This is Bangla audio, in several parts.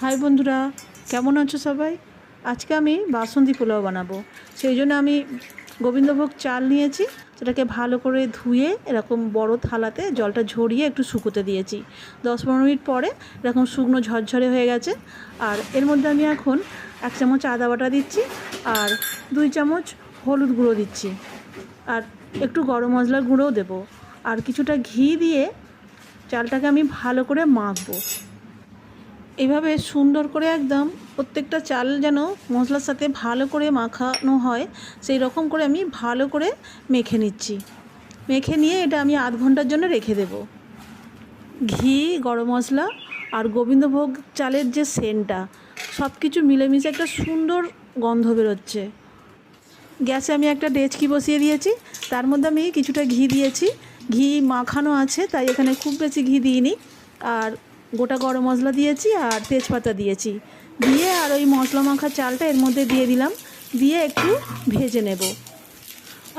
হাই বন্ধুরা, কেমন আছো সবাই? আজকে আমি বাসন্তী পোলাও বানাবো। সেই জন্য আমি গোবিন্দভোগ চাল নিয়েছি, সেটাকে ভালো করে ধুয়ে এরকম বড় থালাতে জলটা ঝরিয়ে একটু শুকোতে দিয়েছি। দশ পনেরো মিনিট পরে এরকম শুকনো ঝরঝরে হয়ে গেছে। আর এর মধ্যে আমি এখন এক চামচ আদা বাটা দিচ্ছি আর দুই চামচ হলুদ গুঁড়ো দিচ্ছি। আর একটু গরম মশলার গুঁড়োও দেবো। আর কিছুটা ঘি দিয়ে চালটাকে আমি ভালো করে মাখবো। এইভাবে সুন্দর করে একদম প্রত্যেকটা চাল যেন মশলার সাথে ভালো করে মাখানো হয়, সেই রকম করে আমি ভালো করে মেখে নিচ্ছি। মেখে নিয়ে এটা আমি আধ ঘণ্টার জন্য রেখে দেব। ঘি, গরম মশলা আর গোবিন্দভোগ চালের যে সেন্টটা সব কিছু মিলেমিশে একটা সুন্দর গন্ধ বেরোচ্ছে। গ্যাসে আমি একটা ডেচকি বসিয়ে দিয়েছি, তার মধ্যে আমি কিছুটা ঘি দিয়েছি। ঘি মাখানো আছে, তাই এখানে খুব বেশি ঘি দিইনি। আর গোটা গরম মশলা দিয়েছি আর তেজপাতা দিয়েছি। দিয়ে আর ওই মশলা মাখা চালটা এর মধ্যে দিয়ে দিলাম। দিয়ে একটু ভেজে নেব।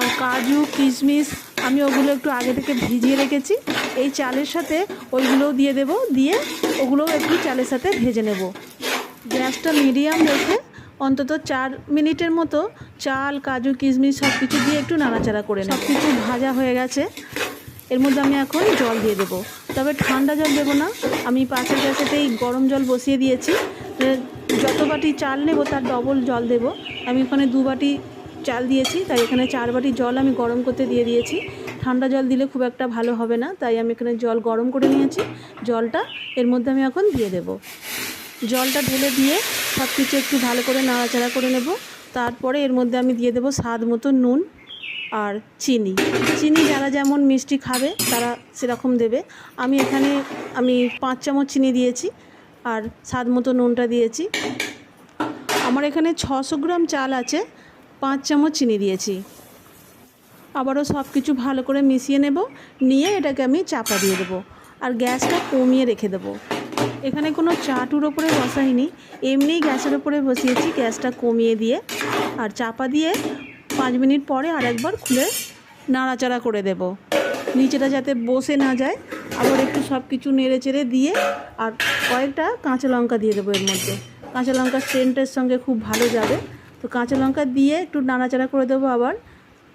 আর কাজু, কিশমিশ আমি ওগুলো একটু আগে থেকে ভিজিয়ে রেখেছি। এই চালের সাথে ওইগুলোও দিয়ে দেব। দিয়ে ওগুলোও একটু চালের সাথে ভেজে নেব। গ্যাসটা মিডিয়াম রেখে অন্তত চার মিনিটের মতো চাল, কাজু, কিশমিশ সব কিছু দিয়ে একটু নাড়াচাড়া করে সব কিছু ভাজা হয়ে গেছে। এর মধ্যে আমি এখন জল দিয়ে দেবো। তবে ঠান্ডা জল দেবো না। আমি পাশের গ্যাসেতেই গরম জল বসিয়ে দিয়েছি। যত বাটি চাল নেব তার ডবল জল দেব। আমি ওখানে দু বাটি চাল দিয়েছি, তাই এখানে চার বাটি জল আমি গরম করতে দিয়ে দিয়েছি। ঠান্ডা জল দিলে খুব একটা ভালো হবে না, তাই আমি এখানে জল গরম করে নিয়েছি। জলটা এর মধ্যে আমি এখন দিয়ে দেবো। জলটা ঢেলে দিয়ে সব কিছু একটু ভালো করে নাড়াচাড়া করে নেব। তারপরে এর মধ্যে আমি দিয়ে দেবো স্বাদ মতো নুন। আর চিনি। চিনি যারা যেমন মিষ্টি খাবে, তারা সেরকম দেবে। আমি এখানে, আমি পাঁচ চামচ চিনি দিয়েছি আর স্বাদ মতো নুনটা দিয়েছি। আমার এখানে ছশো গ্রাম চাল আছে, পাঁচ চামচ চিনি দিয়েছি। আবারও সব কিছু ভালো করে মিশিয়ে নেব, নিয়ে এটাকে আমি চাপা দিয়ে দেবো আর গ্যাসটা কমিয়ে রেখে দেবো। এখানে কোনো চাটুর ওপরে বসাইনি, এমনিই গ্যাসের ওপরে বসিয়েছি, গ্যাসটা কমিয়ে দিয়ে আর চাপা দিয়ে পাঁচ মিনিট পরে আরেকবার খুলে নাড়াচাড়া করে দেব। নিচেটা যাতে বসে না যায়, আবার একটু সব কিছু নেড়ে চেড়ে দিয়ে আর কয়েকটা কাঁচা লঙ্কা দিয়ে দেবো এর মধ্যে। কাঁচা লঙ্কার সেন্টের সঙ্গে খুব ভালো যাবে। তো কাঁচা লঙ্কা দিয়ে একটু নাড়াচাড়া করে দেবো আবার।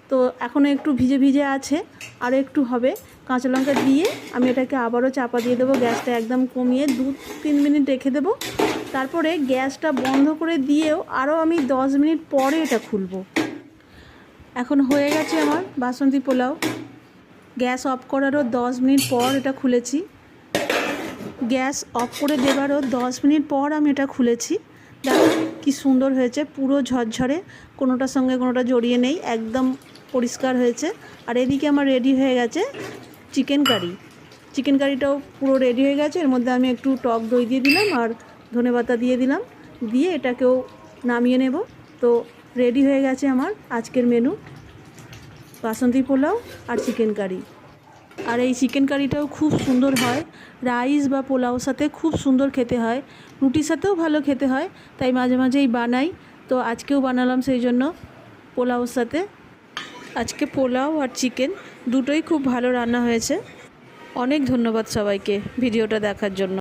তো এখনও একটু ভিজে ভিজে আছে, আর একটু হবে। কাঁচা লঙ্কা দিয়ে আমি এটাকে আবারও চাপা দিয়ে দেবো, গ্যাসটা একদম কমিয়ে দু তিন মিনিট রেখে দেবো। তারপরে গ্যাসটা বন্ধ করে দিয়েও আরও আমি দশ মিনিট পরে এটা খুলবো। এখন হয়ে গেছে আমার বাসন্তী পোলাও। গ্যাস অফ করারও দশ মিনিট পর এটা খুলেছি। গ্যাস অফ করে দেবারও দশ মিনিট পর আমি এটা খুলেছি। দেখো কি সুন্দর হয়েছে, পুরো ঝরঝরে, কোনোটার সঙ্গে কোনোটা জড়িয়ে নেই, একদম পরিষ্কার হয়েছে। আর এদিকে আমার রেডি হয়ে গেছে চিকেন কারি চিকেন কারিটাও পুরো রেডি হয়ে গেছে, এর মধ্যে আমি একটু টক দই দিয়ে দিলাম আর ধনেপাতা দিয়ে দিলাম। দিয়ে এটাকেও নামিয়ে নেব। তো রেডি হয়ে গেছে আমার আজকের মেনু বাসন্তী পোলাও আর চিকেন কারি আর এই চিকেন কারিটাও খুব সুন্দর হয়। রাইস বা পোলাওর সাথে খুব সুন্দর খেতে হয়। রুটির সাথেও ভালো খেতে হয়। তাই মাঝে মাঝেই বানাই। তো আজকেও বানালাম সেই জন্য পোলাওর সাথে। আজকে পোলাও আর চিকেন দুটোই খুব ভালো রান্না হয়েছে। অনেক ধন্যবাদ সবাইকে ভিডিওটা দেখার জন্য।